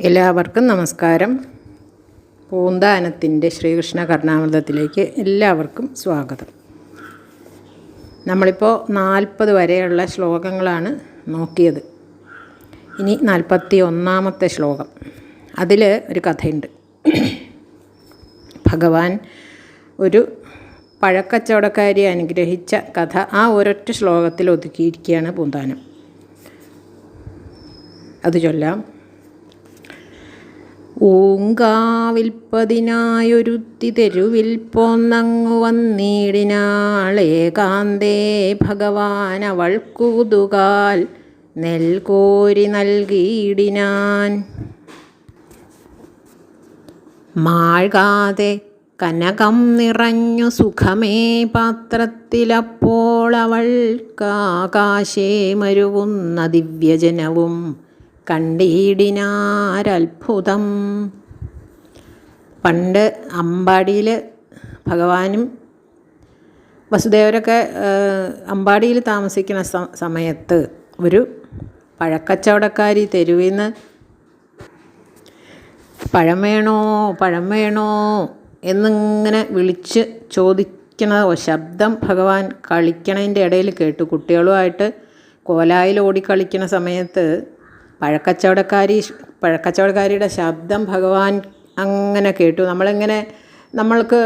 എല്ലാവർക്കും നമസ്കാരം. പൂന്താനത്തിന്റെ ശ്രീകൃഷ്ണ കർണാമൃതത്തിലേക്ക് എല്ലാവർക്കും സ്വാഗതം. നമ്മളിപ്പോൾ നാൽപ്പത് വരെയുള്ള ശ്ലോകങ്ങളാണ് നോക്കിയത്. ഇനി നാൽപ്പത്തി ഒന്നാമത്തെ ശ്ലോകം. അതിൽ ഒരു കഥയുണ്ട്. ഭഗവാൻ ഒരു പഴക്കച്ചവടക്കാരി അനുഗ്രഹിച്ച കഥ ആ ഒരൊറ്റ ശ്ലോകത്തിൽ ഒതുക്കിയിരിക്കുകയാണ് പൂന്താനം. അത് ചൊല്ലാം. ഊങ്കാവിൽപ്പതിനായൊരുത്തി തെരുവിൽ പോന്നങ്ങു വന്നിടിനാളേകാന്തേ ഭഗവാൻ അവൾക്കൂതുകാൽ നെൽകോരി നൽകിയിടിനാൻ. മാഴ്കാതെ കനകം നിറഞ്ഞു സുഖമേ പാത്രത്തിലപ്പോൾ അവൾക്കാകാശേ മരുവുന്ന ദിവ്യജനവും കണ്ടിടിനാരത്ഭുതം. പണ്ട് അമ്പാടിയിൽ ഭഗവാനും വസുദേവരൊക്കെ അമ്പാടിയിൽ താമസിക്കുന്ന സമയത്ത് ഒരു പഴക്കച്ചവടക്കാരി തെരുവിൽ നിന്ന് പഴം വേണോ? പഴം വേണോ? എന്നിങ്ങനെ വിളിച്ച് ചോദിക്കുന്ന ശബ്ദം ഭഗവാൻ കളിക്കണതിന്റെ ഇടയിൽ കേട്ടു. കുട്ടികളുമായിട്ട് കോലായിൽ ഓടിക്കളിക്കുന്ന സമയത്ത് പഴക്കച്ചവടക്കാരി പഴക്കച്ചവടക്കാരിയുടെ ശബ്ദം ഭഗവാൻ അങ്ങനെ കേട്ടു. നമ്മളിങ്ങനെ നമ്മൾക്ക്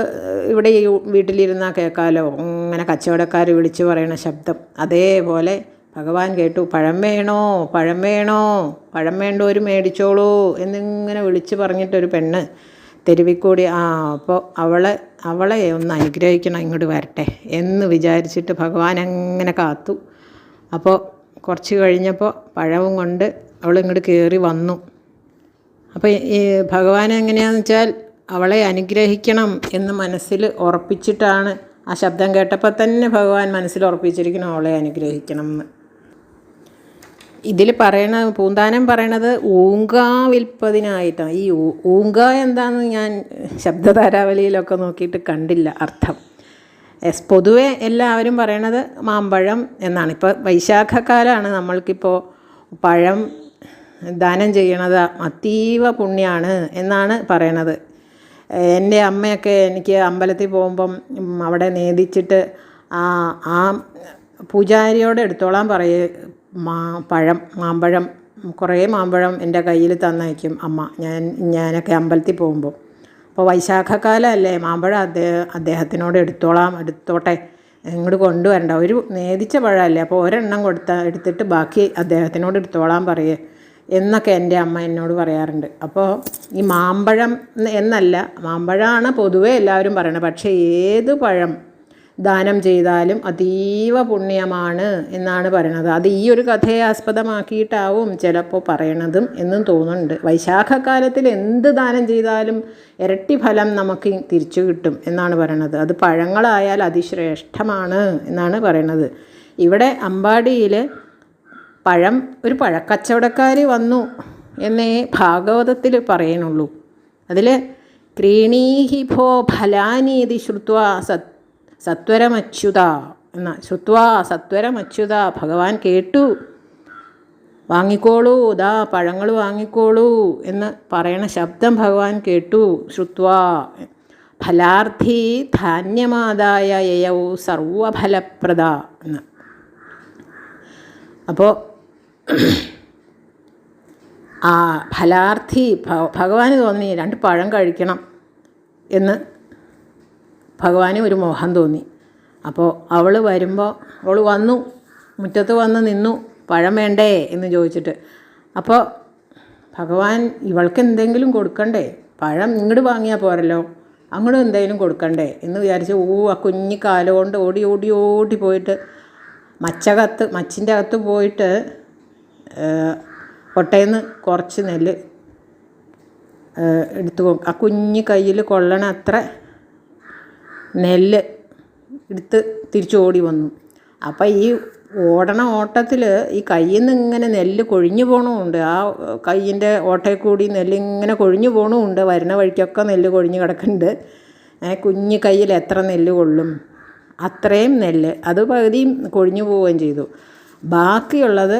ഇവിടെ ഈ വീട്ടിലിരുന്നാൽ കേൾക്കാമല്ലോ അങ്ങനെ കച്ചവടക്കാർ വിളിച്ചു പറയണ ശബ്ദം അതേപോലെ ഭഗവാൻ കേട്ടു. പഴം വേണോ? പഴം വേണോ? പഴം വേണ്ട ഒരു മേടിച്ചോളൂ എന്നിങ്ങനെ വിളിച്ച് പറഞ്ഞിട്ടൊരു പെണ്ണ് തെരുവിക്കൂടി ആ അപ്പോൾ അവളെ അവളെ ഒന്ന് അനുഗ്രഹിക്കണം ഇങ്ങോട്ട് വരട്ടെ എന്ന് വിചാരിച്ചിട്ട് ഭഗവാൻ അങ്ങനെ കാത്തു. അപ്പോൾ കുറച്ച് കഴിഞ്ഞപ്പോൾ പഴവും കൊണ്ട് അവൾ ഇങ്ങോട്ട് കയറി വന്നു. അപ്പോൾ ഈ ഭഗവാൻ എങ്ങനെയാണെന്ന് വെച്ചാൽ അവളെ അനുഗ്രഹിക്കണം എന്ന് മനസ്സിൽ ഉറപ്പിച്ചിട്ടാണ് ആ ശബ്ദം കേട്ടപ്പോൾ തന്നെ ഭഗവാൻ മനസ്സിൽ ഉറപ്പിച്ചിരിക്കണം അവളെ അനുഗ്രഹിക്കണം എന്ന്. ഇതിൽ പറയണ പൂന്താനം പറയണത് ഊങ്കാ വിൽപ്പതിനായിട്ടാണ് ഈ ഊങ്ക എന്താണെന്ന് ഞാൻ ശബ്ദധാരാവലിയിലൊക്കെ നോക്കിയിട്ട് കണ്ടില്ല അർത്ഥം. എസ് പൊതുവെ എല്ലാവരും പറയണത് മാമ്പഴം എന്നാണ്. ഇപ്പോൾ വൈശാഖക്കാലമാണ് നമ്മൾക്കിപ്പോൾ പഴം ദാനം ചെയ്യണത് അതീവ പുണ്യമാണ് എന്നാണ് പറയണത്. എന്റെ അമ്മയൊക്കെ എനിക്ക് അമ്പലത്തിൽ പോകുമ്പം അവിടെ നേദിച്ചിട്ട് ആ ആ പൂജാരിയോട് എടുത്തോളാൻ പറയ മാ പഴം മാമ്പഴം കുറേ മാമ്പഴം എന്റെ കയ്യിൽ തന്നയക്കും അമ്മ ഞാൻ ഞാനൊക്കെ അമ്പലത്തിൽ പോകുമ്പോൾ അപ്പോൾ വൈശാഖക്കാലമല്ലേ മാമ്പഴം അദ്ദേഹം അദ്ദേഹത്തിനോട് എടുത്തോളാം എടുത്തോട്ടെ ഇങ്ങോട്ട് കൊണ്ടുവരണ്ട. ഒരു നേദിച്ച പഴമല്ലേ അപ്പോൾ ഒരെണ്ണം കൊടുത്ത എടുത്തിട്ട് ബാക്കി അദ്ദേഹത്തിനോട് എടുത്തോളാൻ പറയേ. എന്നൊക്കെ എന്റെ അമ്മ എന്നോട് പറയാറുണ്ട്. അപ്പോൾ ഈ മാമ്പഴം എന്നല്ല മാമ്പഴമാണ് പൊതുവേ എല്ലാവരും പറയണത്. പക്ഷേ ഏത് പഴം ദാനം ചെയ്താലും അതീവ പുണ്യമാണ് എന്നാണ് പറയണത്. അത് ഈ ഒരു കഥയെ ആസ്പദമാക്കിയിട്ടാവും ചിലപ്പോൾ പറയണതും എന്നും തോന്നുന്നുണ്ട്. വൈശാഖക്കാലത്തിൽ എന്ത് ദാനം ചെയ്താലും ഇരട്ടി ഫലം നമുക്ക് തിരിച്ചു കിട്ടും എന്നാണ് പറയണത്. അത് പഴങ്ങളായാൽ അതിശ്രേഷ്ഠമാണ് എന്നാണ് പറയണത്. ഇവിടെ അമ്പാടിയിൽ പഴം ഒരു പഴക്കച്ചവടക്കാർ വന്നു എന്നേ ഭാഗവതത്തിൽ പറയുന്നുള്ളൂ. അതിൽ ക്രീണീഹി ഭോ ഫലാനീതി ശ്രുത്വ സത് സത്വരമച്യുത എന്ന ശ്രുത്വ സത്വരമച്യുത ഭഗവാൻ കേട്ടു. വാങ്ങിക്കോളൂ ദാ പഴങ്ങൾ വാങ്ങിക്കോളൂ എന്ന് പറയണ ശബ്ദം ഭഗവാൻ കേട്ടു. ശ്രുത്വ ഫലാർത്ഥി ധാന്യമാതായ യയൗ സർവഫലപ്രദ എന്ന്. അപ്പോൾ ആ ഫലാർത്ഥി ഭഗവാന് തോന്നി രണ്ട് പഴം കഴിക്കണം എന്ന് ഭഗവാന് ഒരു മോഹം തോന്നി. അപ്പോൾ അവൾ വരുമ്പോൾ അവൾ വന്നു മുറ്റത്ത് വന്ന് നിന്നു പഴം വേണ്ടേ എന്ന് ചോദിച്ചിട്ട്. അപ്പോൾ ഭഗവാൻ ഇവൾക്ക് എന്തെങ്കിലും കൊടുക്കണ്ടേ? പഴം ഇങ്ങോട്ട് വാങ്ങിയാൽ പോരല്ലോ അങ്ങോട്ട് എന്തെങ്കിലും കൊടുക്കണ്ടേ എന്ന് വിചാരിച്ച് ഓ ആ കുഞ്ഞു കാലുകൊണ്ട് ഓടി ഓടി ഓടി പോയിട്ട് മച്ചകത്ത് മച്ചിന്റെ അകത്ത് പോയിട്ട് കൊട്ടയിൽ കുറച്ച് നെല്ല് എടുത്തു ആ കുഞ്ഞു കയ്യിൽ കൊള്ളണ അത്ര നെല്ല് എടുത്ത് തിരിച്ചു ഓടി വന്നു. അപ്പം ഈ ഓടണ ഓട്ടത്തിൽ ഈ കയ്യിൽ നിന്ന് ഇങ്ങനെ നെല്ല് കൊഴിഞ്ഞു പോകണമുണ്ട് ആ കയ്യിന്റെ ഓട്ടയിൽ കൂടി നെല്ല് ഇങ്ങനെ കൊഴിഞ്ഞു പോകണമുണ്ട് വരണ വഴിക്കൊക്കെ നെല്ല് കൊഴിഞ്ഞ് കിടക്കുന്നുണ്ട് കുഞ്ഞു കയ്യിൽ എത്ര നെല്ല് കൊള്ളും? അത്രയും നെല്ല്. അത് പകുതിയും കൊഴിഞ്ഞു പോവുകയും ചെയ്തു. ബാക്കിയുള്ളത്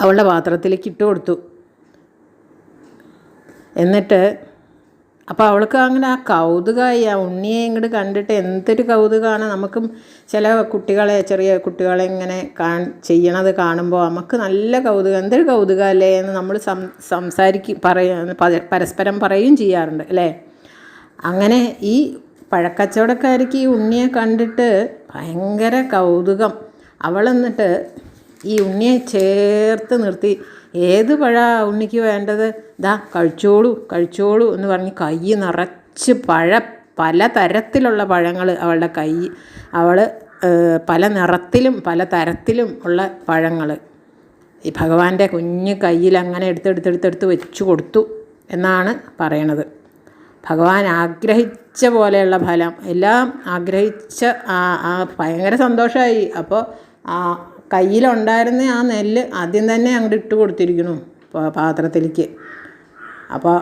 അവളുടെ പാത്രത്തിലേക്ക് ഇട്ട് കൊടുത്തു. എന്നിട്ട് അപ്പോൾ അവൾക്ക് അങ്ങനെ ആ കൗതുകമായി ആ ഉണ്ണിയെ ഇങ്ങോട്ട് കണ്ടിട്ട് എന്തൊരു കൗതുകമാണ് നമുക്കും ചില കുട്ടികളെ ചെറിയ കുട്ടികളെ ഇങ്ങനെ കാ ചെയ്യണത് കാണുമ്പോൾ നമുക്ക് നല്ല കൗതുകം എന്തൊരു കൗതുകമല്ലേ എന്ന് നമ്മൾ സം സംസാരിക്കും പറയ പരസ്പരം പറയുകയും ചെയ്യാറുണ്ട് അല്ലേ? അങ്ങനെ ഈ പഴക്കച്ചവടക്കാരിക്ക് ഈ ഉണ്ണിയെ കണ്ടിട്ട് ഭയങ്കര കൗതുകം. അവൾ എന്നിട്ട് ഈ ഉണ്ണിയെ ചേർത്ത് നിർത്തി. ഏത് പഴാ ഉണ്ണിക്ക് വേണ്ടത്? ദാ കഴിച്ചോളൂ കഴിച്ചോളൂ എന്ന് പറഞ്ഞ് കൈ നിറച്ച് പഴ പല തരത്തിലുള്ള പഴങ്ങൾ അവളുടെ കൈ അവൾ പല നിറത്തിലും പല തരത്തിലും ഉള്ള പഴങ്ങൾ. ഈ ഭഗവാന്റെ കുഞ്ഞ് കയ്യിൽ അങ്ങനെ എടുത്തെടുത്തെടുത്തെടുത്ത് വെച്ചു കൊടുത്തു എന്നാണ് പറയണത്. ഭഗവാൻ ആഗ്രഹിച്ച പോലെയുള്ള ഫലം. എല്ലാം ആഗ്രഹിച്ച ആ ഭയങ്കര സന്തോഷമായി. അപ്പോൾ ആ കയ്യിലുണ്ടായിരുന്ന ആ നെല്ല് ആദ്യം തന്നെ അങ്ങോട്ട് ഇട്ട് കൊടുത്തിരിക്കുന്നു പാത്രത്തിലേക്ക്. അപ്പോൾ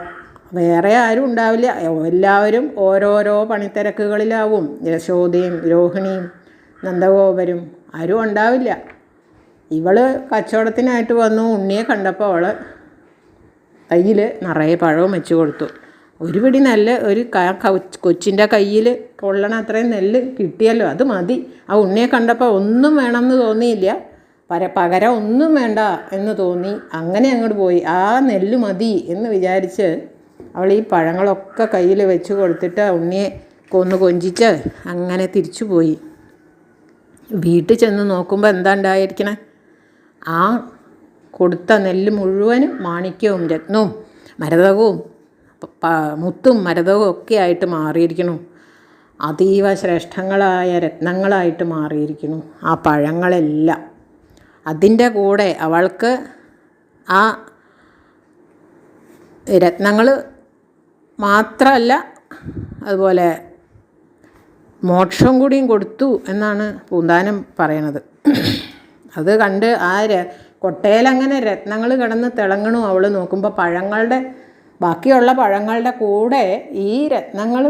വേറെ ആരും ഉണ്ടാവില്ല. എല്ലാവരും ഓരോരോ പണിത്തിരക്കുകളിലാവും. യശോദയും രോഹിണിയും നന്ദഗോപരും ആരും ഉണ്ടാവില്ല. ഇവൾ കച്ചവടത്തിനായിട്ട് വന്നു. ഉണ്ണിയെ കണ്ടപ്പോൾ അവൾ കയ്യിൽ നിറയെ പഴവും വെച്ച് കൊടുത്തു. ഒരു പിടി നെല്ല് ഒരു കൊച്ചിന്റെ കയ്യിൽ കൊള്ളണ അത്രയും നെല്ല് കിട്ടിയല്ലോ അത് മതി. ആ ഉണ്ണിയെ കണ്ടപ്പോൾ ഒന്നും വേണമെന്ന് തോന്നിയില്ല. പര പകരം ഒന്നും വേണ്ട എന്ന് തോന്നി. അങ്ങനെ അങ്ങോട്ട് പോയി. ആ നെല്ല് മതി എന്ന് വിചാരിച്ച് അവൾ ഈ പഴങ്ങളൊക്കെ കയ്യിൽ വെച്ച് കൊടുത്തിട്ട് ഉണ്ണിയെ കൊന്ന് കൊഞ്ചിച്ച് അങ്ങനെ തിരിച്ചു പോയി. വീട്ടിൽ ചെന്ന് നോക്കുമ്പോൾ എന്താ ഉണ്ടായിരിക്കണേ? ആ കൊടുത്ത നെല്ല് മുഴുവനും മാണിക്യവും രത്നവും മരതകവും മുത്തും മരതവും ഒക്കെ ആയിട്ട് മാറിയിരിക്കുന്നു. അതീവ ശ്രേഷ്ഠങ്ങളായ രത്നങ്ങളായിട്ട് മാറിയിരിക്കുന്നു ആ പഴങ്ങളെല്ലാം. അതിന്റെ കൂടെ അവൾക്ക് ആ രത്നങ്ങൾ മാത്രമല്ല അതുപോലെ മോക്ഷം കൂടിയും കൊടുത്തു എന്നാണ് പൂന്താനം പറയണത്. അത് കണ്ട് ആ കൊട്ടയിലങ്ങനെ രത്നങ്ങൾ കിടന്ന് തിളങ്ങണു അവൾ നോക്കുമ്പോൾ പഴങ്ങളുടെ ബാക്കിയുള്ള പഴങ്ങളുടെ കൂടെ ഈ രത്നങ്ങൾ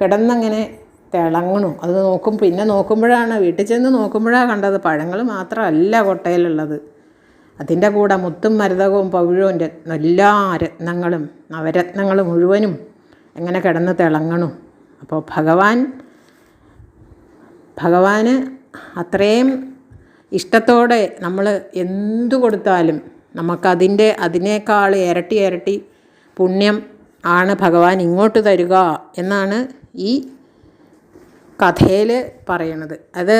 കിടന്നങ്ങനെ തിളങ്ങണു. അത് നോക്കും പിന്നെ നോക്കുമ്പോഴാണ് വീട്ടിൽ ചെന്ന് നോക്കുമ്പോഴാണ് കണ്ടത്. പഴങ്ങൾ മാത്രമല്ല കൊട്ടയിലുള്ളത്. അതിന്റെ കൂടെ മുത്തും മരതകവും പവിഴവും രത്ന എല്ലാ രത്നങ്ങളും നവരത്നങ്ങൾ മുഴുവനും എങ്ങനെ കിടന്ന് തിളങ്ങണു. അപ്പോൾ ഭഗവാൻ ഭഗവാന് അത്രയും ഇഷ്ടത്തോടെ നമ്മൾ എന്തു കൊടുത്താലും നമുക്കതിന്റെ അതിനേക്കാൾ ഇരട്ടി ഇരട്ടി പുണ്യം ആണ് ഭഗവാൻ ഇങ്ങോട്ട് തരിക എന്നാണ് ഈ കഥയിൽ പറയണത്. അത്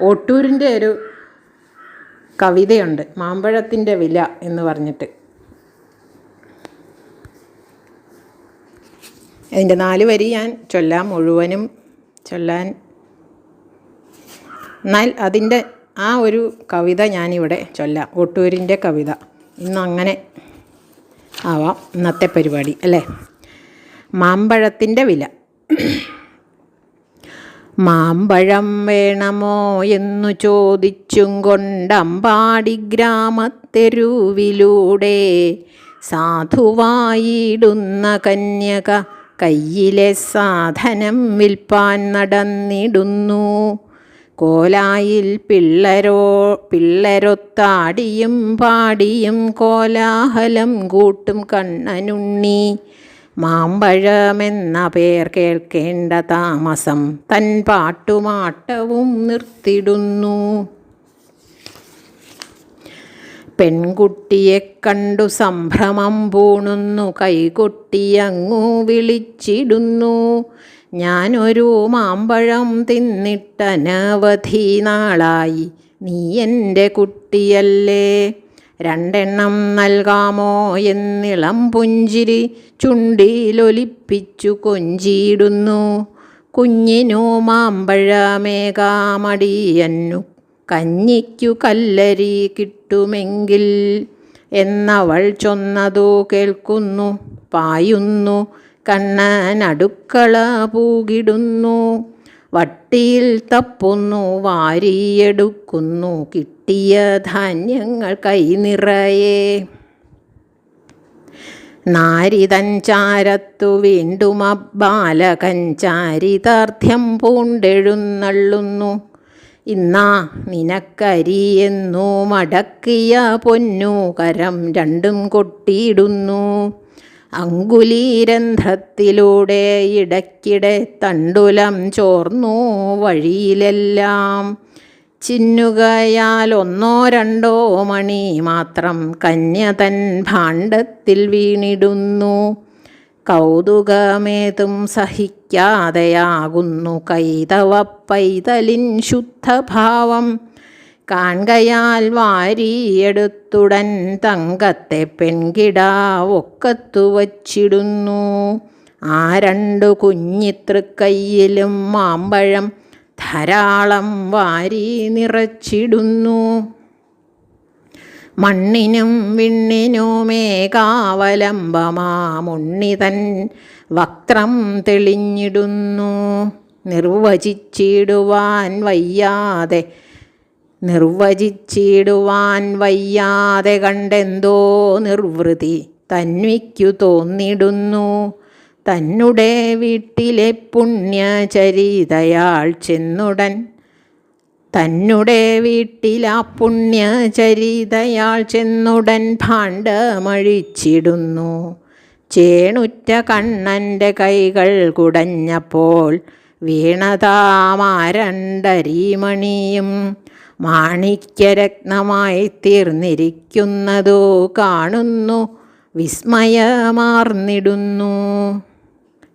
ഒട്ടൂരിന്റെ ഒരു കവിതയുണ്ട് മാമ്പഴത്തിന്റെ വില എന്ന് പറഞ്ഞിട്ട്. അതിന്റെ നാല് വരി ഞാൻ ചൊല്ലാം മുഴുവനും ചൊല്ലാൻ. എന്നാൽ അതിന്റെ ആ ഒരു കവിത ഞാനിവിടെ ചൊല്ലാം. ഒട്ടൂരിന്റെ കവിത. ഇന്നങ്ങനെ ആവാം ഇന്നത്തെ പരിപാടി അല്ലേ? മാമ്പഴത്തിന്റെ വില. മാമ്പഴം വേണമോ എന്നു ചോദിച്ചും കൊണ്ടമ്പാടി ഗ്രാമത്തെരുവിലൂടെ സാധുവായിടുന്ന കന്യക കയ്യിലെ സാധനം വിൽപ്പാൻ നടന്നിടുന്നു. കോലായിൽ പിള്ളരോ പിള്ളരൊത്താടിയും പാടിയും കോലാഹലം കൂട്ടും കണ്ണനുണ്ണി. മാമ്പഴമെന്ന പേർ കേൾക്കേണ്ട താമസം തൻ പാട്ടുമാട്ടവും നിർത്തിടുന്നു. പെൺകുട്ടിയെ കണ്ടു സംഭ്രമം പൂണുന്നു കൈകൊട്ടിയങ്ങു വിളിച്ചിടുന്നു. ഞാനൊരു മാമ്പഴം തിന്നിട്ടനവധി നാളായി. നീ എന്റെ കുട്ടിയല്ലേ. രണ്ടെണ്ണം നൽകാമോ എന്നിളം പുഞ്ചിരി ചുണ്ടിലൊലിപ്പിച്ചു കൊഞ്ചിയിടുന്നു. കുഞ്ഞിനു മാമ്പഴമേകാമടിയന്നു. കഞ്ഞിക്കു കല്ലരി കിട്ടുമെങ്കിൽ എന്നവൾ ചൊന്നതു കേൾക്കുന്നു പായുന്നു. കണ്ണൻ അടുക്കള പൂകിടുന്നു. വട്ടിയിൽ തപ്പുന്നു വാരിയെടുക്കുന്നു. കിട്ടിയ ധാന്യങ്ങൾ കൈനിറയെ നാരിതഞ്ചാരത്തു വീണ്ടും അബ്ബാലകൻ ചാരിതാർത്ഥ്യം പൂണ്ടെഴുന്നള്ളുന്നു. ഇന്നാ നിനക്കരിയെന്നു മടക്കിയ പൊന്നു കരം രണ്ടും കൊട്ടിയിടുന്നു. അങ്കുലീരന്ധ്രത്തിലൂടെ ഇടയ്ക്കിടെ തണ്ടുലം ചോർന്നു വഴിയിലെല്ലാം. ചിന്നുകയാൽ ഒന്നോ രണ്ടോ മണി മാത്രം കന്യ തൻ ഭാണ്ഡത്തിൽ വീണിടുന്നു. കൗതുകമേതും സഹിക്കാതെയാകുന്നു കൈതവ പൈതലിൻ ശുദ്ധഭാവം. കാൺകയാൽ വാരിയെടുത്തുടൻ തങ്കത്തെ പെൺകിടാവൊക്കത്തു വച്ചിടുന്നു. ആ രണ്ടു കുഞ്ഞിത്തൃക്കൈയിലും മാമ്പഴം ധാരാളം വാരി നിറച്ചിടുന്നു. മണ്ണിനും വിണ്ണിനുമേ വിണ്ണിനുമേകാവലംബമാമുണ്ണിതൻ വക്രം തെളിഞ്ഞിടുന്നു. നിർവചിച്ചിടുവാൻ വയ്യാതെ നിർവചിച്ചിടുവാൻ വയ്യാതെ കണ്ടെന്തോ നിർവൃതി തന്വിക്കു തോന്നിടുന്നു. തന്നുടെ വീട്ടിലെ പുണ്യചരിതയാൾ ചെന്നുടൻ. തന്നുടെ വീട്ടിലാ പുണ്യചരിതയാൾ ചെന്നുടൻ ഭാണ്ഡമഴിച്ചിടുന്നു. ചേണുറ്റ കണ്ണന്റെ കൈകൾ കുടഞ്ഞപ്പോൾ വീണതാമാരണ്ടരീമണിയും മാണിക്യരത്നമായി തീർന്നിരിക്കുന്നതോ കാണുന്നു വിസ്മയമാർന്നിടുന്നു.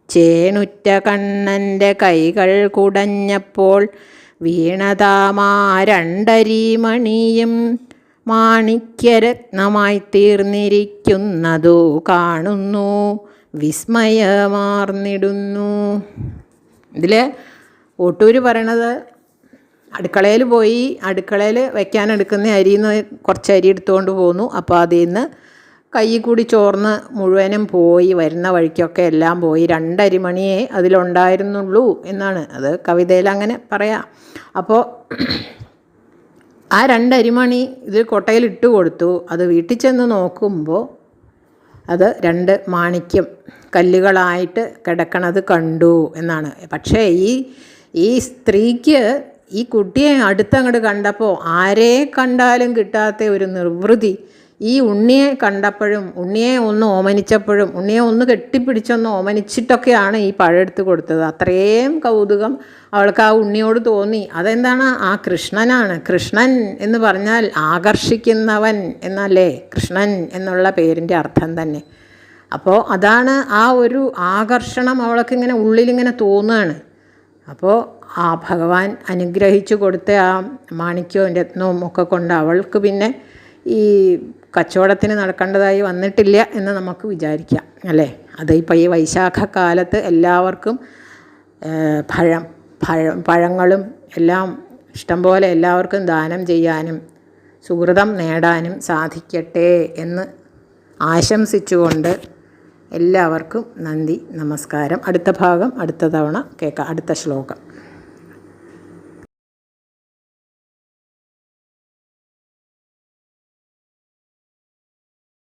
ചേണുറ്റ കണ്ണന്റെ കൈകൾ കുടഞ്ഞപ്പോൾ വീണതാമാ വീണതാമാരണ്ടരീമണിയും മാണിക്യരത്നമായി തീർന്നിരിക്കുന്നതോ കാണുന്നു വിസ്മയമാർന്നിടുന്നു. ഇതിൽ ഒട്ടൂര് പറയണത് അടുക്കളയിൽ പോയി അടുക്കളയിൽ വെക്കാൻ എടുക്കുന്ന നിന്ന് കുറച്ച് അരി എടുത്തുകൊണ്ട് പോന്നു. അപ്പോൾ അതിൽ നിന്ന് കൈ കൂടി ചോർന്ന് മുഴുവനും പോയി വരുന്ന വഴിക്കൊക്കെ എല്ലാം പോയി. രണ്ടരിമണിയെ അതിലുണ്ടായിരുന്നുള്ളൂ എന്നാണ്. അത് കവിതയിൽ അങ്ങനെ പറയാം. അപ്പോൾ ആ രണ്ടരിമണി ഇതിൽ കൊട്ടയിൽ ഇട്ട് കൊടുത്തു. അത് വീട്ടിൽ ചെന്ന് നോക്കുമ്പോൾ അത് രണ്ട് മാണിക്യം കല്ലുകളായിട്ട് കിടക്കണത് കണ്ടു എന്നാണ്. പക്ഷേ ഈ ഈ സ്ത്രീക്ക് ഈ കുട്ടിയെ അടുത്തങ്ങോട്ട് കണ്ടപ്പോൾ ആരെ കണ്ടാലും കിട്ടാത്ത ഒരു നിർവൃതി. ഈ ഉണ്ണിയെ കണ്ടപ്പോഴും ഉണ്ണിയെ ഒന്ന് ഓമനിച്ചപ്പോഴും ഉണ്ണിയെ ഒന്ന് കെട്ടിപ്പിടിച്ചൊന്ന് ഓമനിച്ചിട്ടൊക്കെയാണ് ഈ പഴമെടുത്ത് കൊടുത്തത്. അത്രയും കൗതുകം അവൾക്ക് ആ ഉണ്ണിയോട് തോന്നി. അതെന്താണ്? ആ കൃഷ്ണനാണ്. കൃഷ്ണൻ എന്ന് പറഞ്ഞാൽ ആകർഷിക്കുന്നവൻ എന്നല്ലേ? കൃഷ്ണൻ എന്നുള്ള പേരിന്റെ അർത്ഥം തന്നെ. അപ്പോൾ അതാണ് ആ ഒരു ആകർഷണം അവൾക്ക് ഇങ്ങനെ ഉള്ളിലിങ്ങനെ തോന്നുകയാണ്. അപ്പോൾ ആ ഭഗവാൻ അനുഗ്രഹിച്ചു കൊടുത്ത ആ മാണിക്യവും രത്നവും ഒക്കെ കൊണ്ട് അവൾക്ക് പിന്നെ ഈ കച്ചവടത്തിന് നടക്കേണ്ടതായി വന്നിട്ടില്ല എന്ന് നമുക്ക് വിചാരിക്കാം അല്ലേ? അത് ഇപ്പോൾ ഈ വൈശാഖ കാലത്ത് എല്ലാവർക്കും പഴം പഴം പഴങ്ങളും എല്ലാം ഇഷ്ടംപോലെ എല്ലാവർക്കും ദാനം ചെയ്യാനും സുഹൃതം നേടാനും സാധിക്കട്ടെ എന്ന് ആശംസിച്ചുകൊണ്ട് എല്ലാവർക്കും നന്ദി നമസ്കാരം. അടുത്ത ഭാഗം അടുത്ത തവണ കേൾക്കാം അടുത്ത ശ്ലോകം.